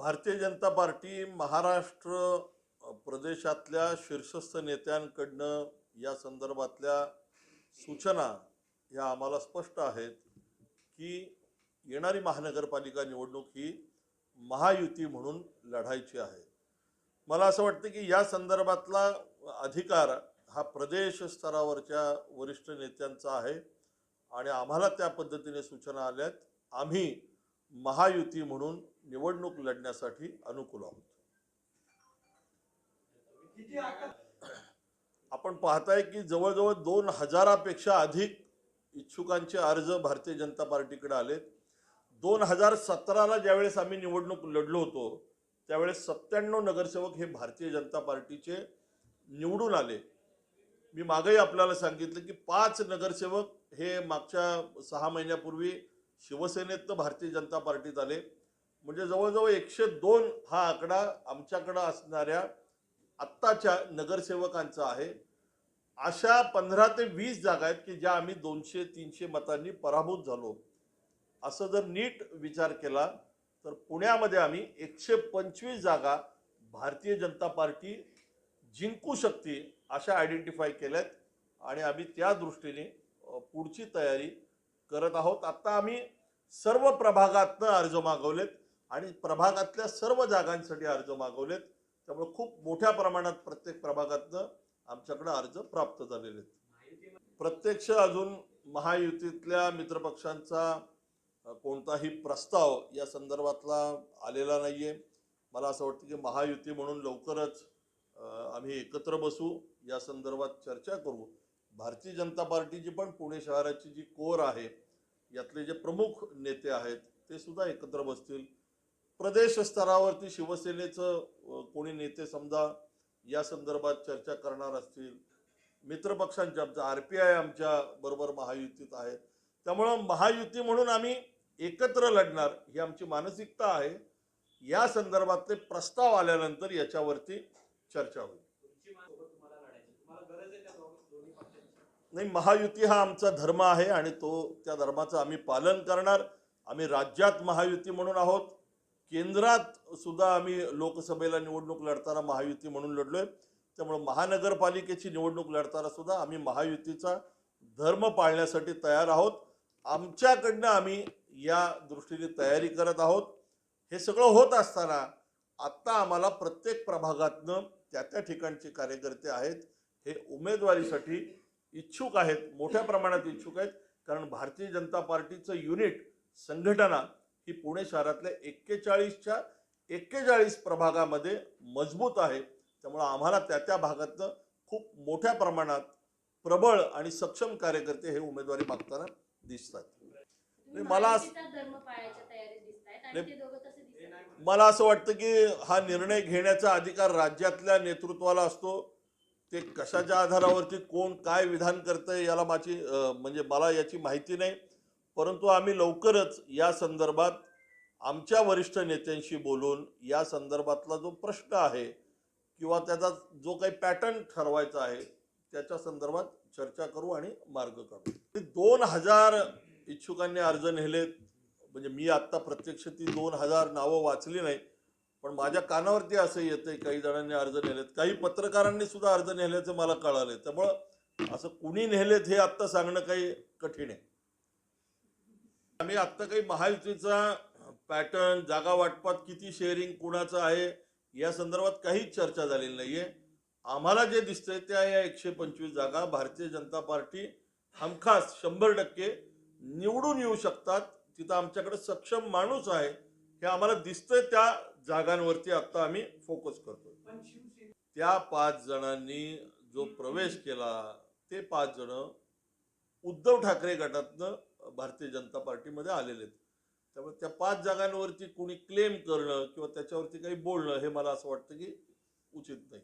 Bharatiya Janata party Maharashtra प्रदेशातल्या शीर्षस्थ नेत्यांकडनं या संदर्भातल्या सूचना ह्या आम्हाला स्पष्ट आहेत की येणारी महानगरपालिका निवडणूक ही महायुती म्हणून लढायची आहे. मला असं वाटतं की या संदर्भातला अधिकार हा प्रदेश स्तरावरच्या वरिष्ठ नेत्यांचा आहे आणि आम्हाला त्या पद्धतीने सूचना आल्यात. आम्ही महायुती म्हणून निवडणूक लढण्यासाठी अनुकूल आहोत. आपण पाहताय की जवळजवळ दोन हजारापेक्षा अधिक इच्छुकांचे अर्ज भारतीय जनता पार्टीकडे आलेत. दोन हजार सतराला ज्यावेळेस आम्ही निवडणूक लढलो होतो त्यावेळेस सत्त्याण्णव नगरसेवक हे भारतीय जनता पार्टीचे निवडून आले. मी मागही आपल्याला सांगितलं की पाच नगरसेवक हे मागच्या सहा महिन्यापूर्वी शिवसेनेत भारतीय जनता पार्टीत आले. म्हणजे जवळजवळ एकशे दोन हा आकडा आमच्याकडं असणाऱ्या आत्ताच्या नगरसेवकांचा आहे. अशा पंधरा ते वीस जागा आहेत की ज्या आम्ही दोनशे तीनशे मतांनी पराभूत झालो. असं जर नीट विचार केला तर पुण्यामध्ये आम्ही एकशे पंचवीस जागा भारतीय जनता पार्टी जिंकू शकते अशा आयडेंटिफाय केल्यात आणि आम्ही त्या दृष्टीने पुढची तयारी करत आहोत. आत्ता आम्ही सर्व प्रभागातनं अर्ज मागवलेत आणि प्रभागातल्या सर्व जागांसाठी अर्ज मागवलेत. त्यामुळे खूप मोठ्या प्रमाणात प्रत्येक प्रभागातनं आमच्याकडे अर्ज प्राप्त झालेले आहेत प्रत्यक्ष अजून महायुतीतल्या मित्रपक्षांचा कोणताही प्रस्ताव या संदर्भातला आलेला नाहीये. मला असं वाटतं की महायुती म्हणून लवकरच आम्ही एकत्र बसू. या संदर्भात चर्चा करू. भारतीय जनता पार्टीची पण पुणे शहराची जी कोर आहे यातले जे प्रमुख नेते आहेत ते सुद्धा एकत्र बसतील. प्रदेश स्तरावरती शिवसेनेचं कोणी नेते समजा या संदर्भात चर्चा करणार असतील. मित्रपक्षांच्या आमच्या आर पी आय आमच्या बरोबर महायुतीत आहेत. त्यामुळं महायुती म्हणून आम्ही एकत्र लढणार ही आमची मानसिकता आहे. या संदर्भातले प्रस्ताव आल्यानंतर याच्यावरती चर्चा होईल. नाही महायुती हा आमचा धर्म आहे आणि तो त्या धर्माचं आम्ही पालन करणार. आम्ही राज्यात महायुती म्हणून आहोत. केंद्रात सुद्धा आम्ही लोकसभेला निवडणूक लढताना महायुती म्हणून लढलो आहे त्यामुळे महानगरपालिकेची निवडणूक लढताना सुद्धा आम्ही महायुतीचा धर्म पाळण्यासाठी तयार आहोत. आमच्याकडनं आम्ही या दृष्टीने तयारी करत आहोत. हे सगळं होत असताना आत्ता आम्हाला प्रत्येक प्रभागातनं त्या त्या ठिकाणचे कार्यकर्ते आहेत. हे उमेदवारीसाठी इच्छुक आहेत मोठ्या प्रमाणात इच्छुक आहेत कारण भारतीय जनता पार्टीचं युनिट संघटना ही पुणे शहरातल्या एक्केचाळीसच्या एक्केचाळीस प्रभागामध्ये मजबूत आहे. त्यामुळं आम्हाला त्या त्या भागातनं खूप मोठ्या प्रमाणात प्रबळ आणि सक्षम कार्यकर्ते हे उमेदवारी मागताना दिसतात. मला मला असं वाटतं की हा निर्णय घेण्याचा अधिकार राज्यातल्या नेतृत्वाला असतो ते कशाच्या आधारावरती कोण काय विधान करतंय याला माझी म्हणजे मला याची माहिती नाही. परंतु आम्ही लवकरच या संदर्भात आमच्या वरिष्ठ नेत्यांशी बोलून या संदर्भातला जो प्रश्न आहे किंवा त्याचा जो काही पॅटर्न ठरवायचा आहे त्याच्या संदर्भात चर्चा करू आणि मार्ग काढू. दोन हजार इच्छुकांनी अर्ज नेलेत. म्हणजे मी आत्ता प्रत्यक्ष ती दोन हजार नावं वाचली नाही पण माझ्या कानावरती असं येतंय काही जणांनी अर्ज नेलेत काही पत्रकारांनी सुद्धा अर्ज नेल्याचं मला कळालंय. त्यामुळं असं कुणी नेलेत हे आत्ता सांगणं काही कठीण आहे. आम्ही आत्ता काही महायुतीचा पॅटर्न जागा वाटपात किती शेअरिंग कुणाचं आहे या संदर्भात काहीच चर्चा झालेली नाहीये. आम्हाला जे दिसतंय त्या या एकशे पंचवीस जागा भारतीय जनता पार्टी हमखास शंभर टक्के निवडून येऊ शकतात. तिथं आमच्याकडे सक्षम माणूस आहे. हे आम्हाला दिसतंय त्या जागांवरती आता आम्ही फोकस करतो त्या पाच जणांनी जो प्रवेश केला ते पाच जण उद्धव ठाकरे गटातनं भारतीय जनता पार्टीमध्ये आलेले आहेत. त्यामुळे त्या पाच जागांवरती कुणी क्लेम करणं किंवा त्याच्यावरती काही बोलणं हे मला असं वाटतं की उचित नाही